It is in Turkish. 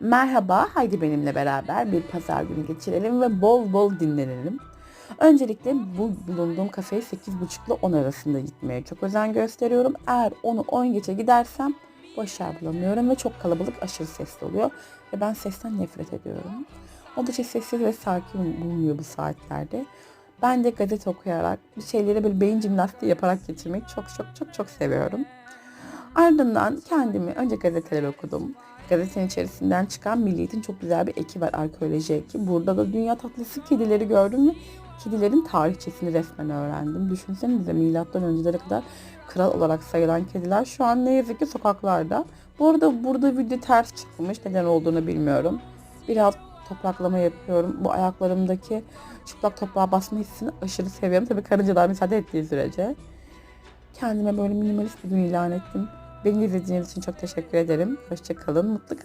Merhaba, haydi benimle beraber bir pazar günü geçirelim ve bol bol dinlenelim. Öncelikle bu bulunduğum kafeye 8.30 ile 10 arasında gitmeye çok özen gösteriyorum. Eğer onu 10 geçe gidersem boş yer bulamıyorum ve çok kalabalık aşırı sesli oluyor. Ve ben sesten nefret ediyorum. Oldukça sessiz ve sakin bulunuyor bu saatlerde. Ben de gazete okuyarak bir şeyleri böyle beyin jimnastiği yaparak geçirmeyi çok çok çok çok seviyorum. Ardından kendimi önce gazeteler okudum. Gazetenin içerisinden çıkan Milliyet'in çok güzel bir eki var arkeoloji eki. Burada da dünya tatlısı kedileri gördüm ve kedilerin tarihçesini resmen öğrendim. Düşünsenize milattan öncelere kadar kral olarak sayılan kediler şu an ne yazık ki sokaklarda. Bu arada burada video ters çıkmış. Neden olduğunu bilmiyorum. Biraz topraklama yapıyorum. Bu ayaklarımdaki çıplak toprağa basma hissini aşırı seviyorum. Tabii karıncalar müsaade ettiği sürece. Kendime böyle minimalist bir gün ilan ettim. Beni izlediğiniz için çok teşekkür ederim. Hoşçakalın, mutlu kalın.